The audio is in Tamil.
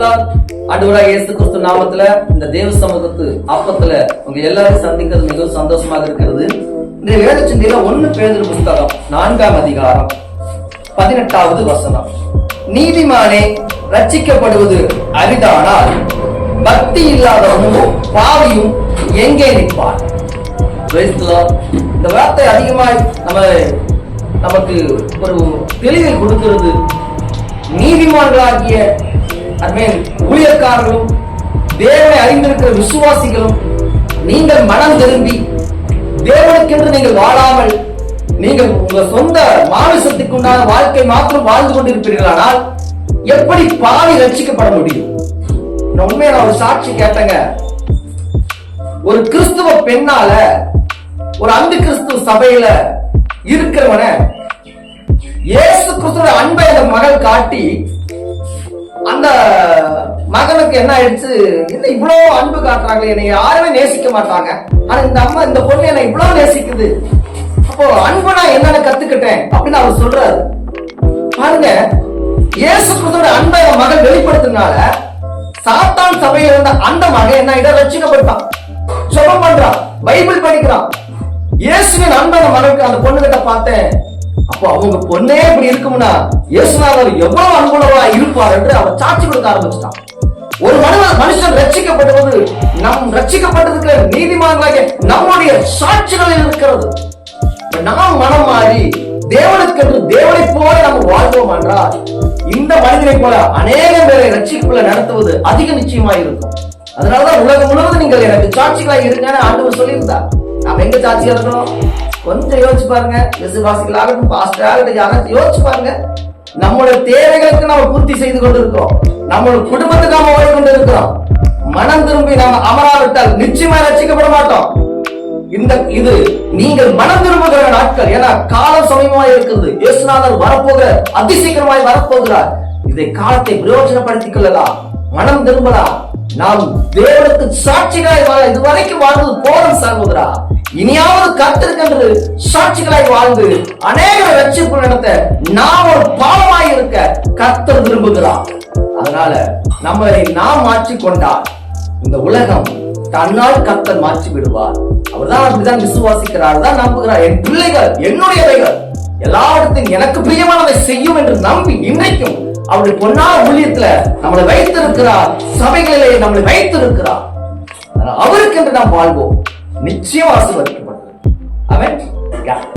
ஆண்டவராக இயேசு கிறிஸ்து நாமத்துல இந்த தேவ சமூகத்து அப்பத்துல உங்க எல்லாரும் சந்திக்கிறது மிகவும் சந்தோஷமாக இருக்கிறது. இந்த வேத சிந்தையில ஒண்ணு பேருந்து புஸ்தகம் நான்காம் அதிகாரம் பதினெட்டாவது வசனம். நீதிமானே ரட்சிக்கப்படுவது அரிதானால் பக்தி இல்லாதவனும் பாவியும் எங்கே நிற்பான் இந்த வார்த்தை அதிகமாய் நம்ம நமக்கு ஒரு தெளிவை கொடுக்கிறது. நீதிமான்களாகிய அருமையின் ஊழியக்காரர்களும் தேவனை அறிந்திருக்கிற விசுவாசிகளும் நீங்கள் மனம் திரும்பி தேவனுக்கென்று நீங்கள் வாழாமல் நீங்கள் உங்க சொந்த மாமிசத்துக்கு உண்டான வாழ்க்கை மாத்திரம் வாழ்ந்து கொண்டிருப்பீர்களானால் எப்படி பாவி ரட்சிக்கப்பட முடியும்? உண்மையை நான் ஒரு சாட்சி கேட்டேங்க. ஒரு கிறிஸ்துவ பெண்ணால ஒரு அந்த கிறிஸ்துவ சபையில இருக்கிறவன இயேசு கிறிஸ்துவ அன்பை அந்த மகள் காட்டி மகனுக்கு என்ன ஆயிடுச்சு? என்ன இவ்வளவு அன்பு காட்டுறாங்களே? என்னை யாருமே நேசிக்க மாட்டாங்க. ஆனா இந்த அம்மா இந்த பொண்ணு என்னை இவ்வளவு நேசிக்குது. அப்போ அன்பு நான் என்னன்னு கத்துக்கிட்டேன் அப்படின்னு அவர் சொல்றாரு. பாருங்க இயேசு கிறிஸ்துவோட அன்பை அவன் மகன் வெளிப்படுத்தினால சாத்தான் சபையில இருந்த அந்த மகன் என்ன இடம் ரட்சிக்கப்பட்டான். ஜெபம் பண்றான். பைபிள் படிக்கிறான். இயேசுவின் அன்பை மகனுக்கு அந்த பொண்ணு கிட்ட பார்த்தேன். அப்போ அவங்க பொண்ணே இப்படி இருக்கும்னா இயேசுநாதர் எவ்வளவு அனுகூலமா இருப்பார் என்று அவன் சாட்சி கொடுக்க ஆரம்பிச்சிட்டான் ஒரு மனிதன் மனுஷன் ரட்சிக்கப்படுவது நம் ரட்சிக்கப்பட்டதுக்கு நீதிமான்களாகிய நம்முடைய சாட்சிகளில் இருக்கிறது. நாம் மனம் மாறி தேவனுக்கு என்று தேவனை போல நம்ம வாழ்வோம் என்றால் இந்த மனிதனை போல அநேக பேரை ரட்சிப்புல நடத்துவது அதிக நிச்சயமா இருக்கும். அதனாலதான் உலகம் முழுவதும் நீங்கள் எனக்கு சாட்சிகளாக இருங்கன்னு ஆண்டவர் சொல்லியிருந்தார். நாம் எங்க சாட்சியா இருக்கிறோம் கொஞ்சம் யோசிச்சு பாருங்க. விசுவாசிகளாகட்டும் பாஸ்டராகட்டும் பாஸ்டர் யாராச்சும் யோசிச்சு பாருங்க. நம்மளோட தேவைகளுக்கு நாம பூர்த்தி செய்து கொண்டிருக்கிறோம். நம்மளோட குடும்பத்துக்கு நாம ஓடி கொண்டு இருக்கிறோம் மனம் திரும்பி நாம அமராவிட்டால் நிச்சயமா ரசிக்கப்பட மாட்டோம். இந்த இது நீங்கள் மனம் திரும்புகிற நாட்கள். ஏன்னா காலம் சமயமாய் இருக்கிறது. இயேசுநாதர் வரப்போகிற அதிசீக்கிரமாய் வரப்போகிறார். இதை காலத்தை பிரயோஜனப்படுத்திக் கொள்ளலாம் மனம் திரும்பலாம் நாம் தேவனுக்கு சாட்சிகளாய் வாழ இதுவரைக்கும் வாழ்ந்தது போதும் சகோதரா. இனியாவது கத்திருக்கின்றது சாட்சிகளாய் வாழ்ந்து அநேக ரட்சிப்பு நடத்த நாம் ஒரு பாவமாய் இருக்க கத்தர் விரும்புகிறார். அதனால நம்மளை நாம் மாற்றி கொண்டால் இந்த உலகம் தன்னால் கத்தர் மாற்றி விடுவார் அவர்தான் அப்படிதான் விசுவாசிக்கிறார் தான் நம்புகிறார். என் பிள்ளைகள் என்னுடையவைகள் எல்லாவற்றையும் எனக்கு பிரியமானதை செய்யும் என்று நம்பி இன்றைக்கும் அவருடைய பொன்னார் ஊழியத்துல நம்மளை வைத்திருக்கிறார் சபைகளிலே நம்மளை வைத்திருக்கிறார். அவருக்கு என்று நாம் வாழ்வோம். நிச்சயம் ஆசீர்வதிக்கப்பட்டது அவன்